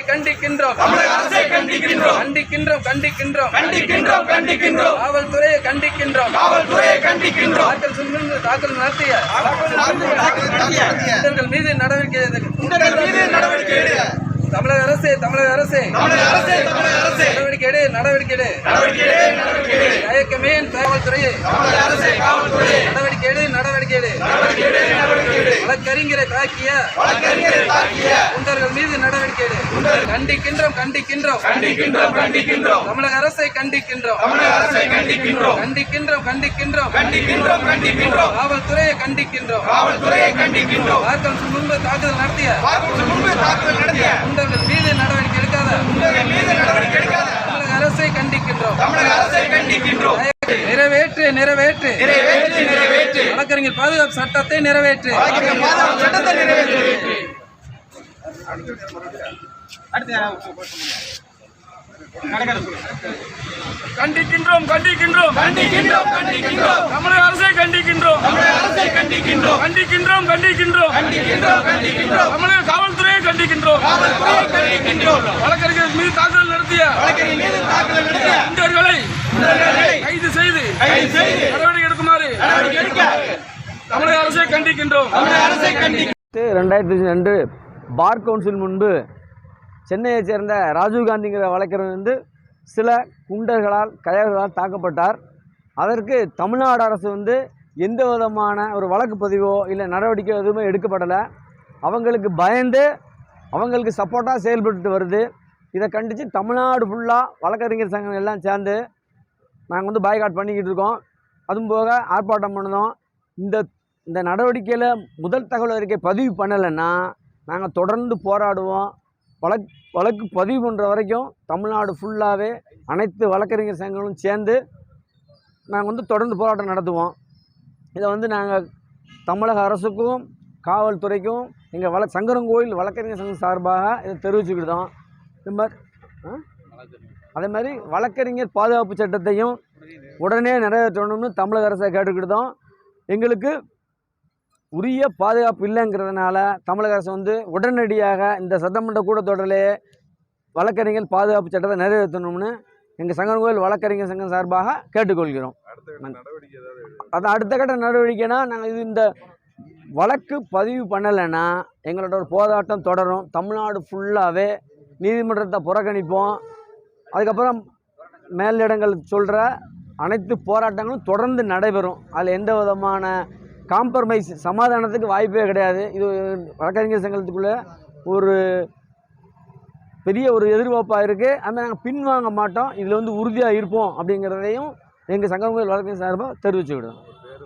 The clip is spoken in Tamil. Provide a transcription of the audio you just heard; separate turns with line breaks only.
கண்டிக்கின்றோம்.
தமிழக அரசை கண்டிக்கின்றோம்.
கண்டிக்கின்றோம் கண்டிக்கின்றோம்.
கண்டிக்கின்றோம் கண்டிக்கின்றோம்.
காவல்துறையை கண்டிக்கின்றோம்.
காவல்துறையை கண்டிக்கின்றோம்.
தாக்கல் சென்று தாக்கல் நடத்திய.
நடத்திய
குண்டர்கள் மீது நடவடிக்கை எடு-
குண்டர்கள் மீது நடவடிக்கை எடு.
தமிழக அரசே தமிழக நடவடிக்கை எடு நடவடிக்கை எடு. தயக்கமே காவல்துறையை?
தமிழக அரசே காவல்துறை
நடவடிக்கை எடு நடவடிக்கை எடு. வழக்கறிஞரை தாக்கிய. குண்டர்கள் மீது கண்டிக்கின்றோம் கண்டிக்கின்றோம்.
கண்டிக்கின்றோம் கண்டிக்கின்றோம்.
தமிழக அரசை கண்டிக்கின்றோம்.
தமிழக அரசை கண்டிக்கின்றோம்.
கண்டிக்கின்றோம் கண்டிக்கின்றோம்.
கண்டிக்கின்றோம் கண்டிக்கின்றோம்.
காவல்துறையை கண்டிக்கின்றோம்.
காவல்துறையை கண்டிக்கின்றோம்.
தாக்கல் முன்பு தாக்குதல் நடத்திய.
வாக்குறுதி முன்பு தாக்குதல் நடத்திய.
குண்டர்கள் மீது நடவடிக்கை எடுக்காத.
குண்டர்கள் மீது நடவடிக்கை எடுக்காத.
தமிழக அரசை கண்டிக்கின்றோம்.
தமிழக அரசை கண்டிக்கின்றோம்.
நிறைவேற்று நிறைவேற்று.
நிறைவேற்றி நிறைவேற்றி.
வழக்கறிஞர் பாதுகாப்பு சட்டத்தை நிறைவேற்று.
பாதுகாப்பு சட்டத்தை நிறைவேற்றி.
கண்டிக்கின்றோம் கண்டிக்கின்றோம்.
கண்டிக்கின்றோம் கண்டிக்கின்றோம்.
தமிழக அரசை கண்டிக்கின்றோம்.
தமிழக அரசை கண்டிக்கின்றோம்.
கண்டிக்கின்றோம் கண்டிக்கின்றோம்.
கண்டிக்கின்றோம் கண்டிக்கின்றோம்.
தமிழக காவல்துறையை கண்டிக்கின்றோம்.
காவல்துறையை கண்டிக்கின்றோம்.
வழக்கறிஞர் மீது தாக்குதல் நடத்திய
வழக்கறிஞர் மீது தாக்குதல் நடத்திய
குண்டர்களை கைது செய்து
கைது செய்து
நடவடிக்கை எடுக்குமாறு
நடவடிக்கை எடுக்க
தமிழக அரசை கண்டிக்கின்றோம்.
தமிழக அரசை கண்டி
ரெண்டாயிரத்தி அன்று பார் கவுன்சில் முன்பு சென்னையைச் சேர்ந்த ராஜீவ்காந்திங்கிற வழக்கறிஞர் வந்து சில குண்டர்களால் கயவர்களால் தாக்கப்பட்டார். அதற்கு தமிழ்நாடு அரசு வந்து எந்த விதமான ஒரு வழக்கு பதிவோ இல்லை நடவடிக்கை எதுவுமே எடுக்கப்படலை. அவங்களுக்கு பயந்து அவங்களுக்கு சப்போர்ட்டாக செயல்பட்டு வருது. இதை கண்டித்து தமிழ்நாடு ஃபுல்லாக வழக்கறிஞர் சங்கம் எல்லாம் சேர்ந்து நாங்கள் வந்து பாய்காட் பண்ணிக்கிட்டு இருக்கோம். அதுவும் போக ஆர்ப்பாட்டம் பண்ணணும் இந்த இந்த நடவடிக்கையில் முதல் தகவல் அறிக்கை பதிவு பண்ணலைன்னா நாங்கள் தொடர்ந்து போராடுவோம். வழக் வழக்கு பதிவு பண்ணுற வரைக்கும் தமிழ்நாடு ஃபுல்லாகவே அனைத்து வழக்கறிஞர் சங்கங்களும் சேர்ந்து நாங்கள் வந்து தொடர்ந்து போராட்டம் நடத்துவோம். இதை வந்து நாங்கள் தமிழக அரசுக்கும் காவல்துறைக்கும் எங்கள் வழ சங்கரங்கோயில் வழக்கறிஞர் சங்கம் சார்பாக இதை தெரிவிச்சுக்கிட்டோம். இது மாதிரி அதே மாதிரி வழக்கறிஞர் பாதுகாப்பு சட்டத்தையும் உடனே நிறைவேற்றணும்னு தமிழக அரசை கேட்டுக்கிட்டோம். எங்களுக்கு உரிய பாதுகாப்பு இல்லைங்கிறதுனால தமிழக அரசு வந்து உடனடியாக இந்த சட்டமன்ற கூட்டத்தொடரிலே வழக்கறிஞர் பாதுகாப்பு சட்டத்தை நிறைவேற்றணும்னு எங்கள் சங்கரங்கோயில் வழக்கறிஞர் சங்கம் சார்பாக கேட்டுக்கொள்கிறோம். அது அடுத்த கட்ட நடவடிக்கைனா நாங்கள் இது இந்த வழக்கு பதிவு பண்ணலைன்னா எங்களோட ஒரு போராட்டம் தொடரும். தமிழ்நாடு ஃபுல்லாகவே நீதிமன்றத்தை புறக்கணிப்போம். அதுக்கப்புறம் மேலிடங்கள் சொல்கிற அனைத்து போராட்டங்களும் தொடர்ந்து நடைபெறும். அதில் எந்த விதமான காம்ப்ரமைஸ் சமாதானத்துக்கு வாய்ப்பே கிடையாது. இது வழக்கறிஞர் சங்கத்துக்குள்ளே ஒரு பெரிய ஒரு எதிர்பார்ப்பாக இருக்குது அதுமாதிரி நாங்கள் பின்வாங்க மாட்டோம். இதில் வந்து உறுதியாக இருப்போம் அப்படிங்கிறதையும் எங்கள் சங்கம் வழக்கறிஞர் சார்பாக தெரிவிச்சுக்கிடுவோம்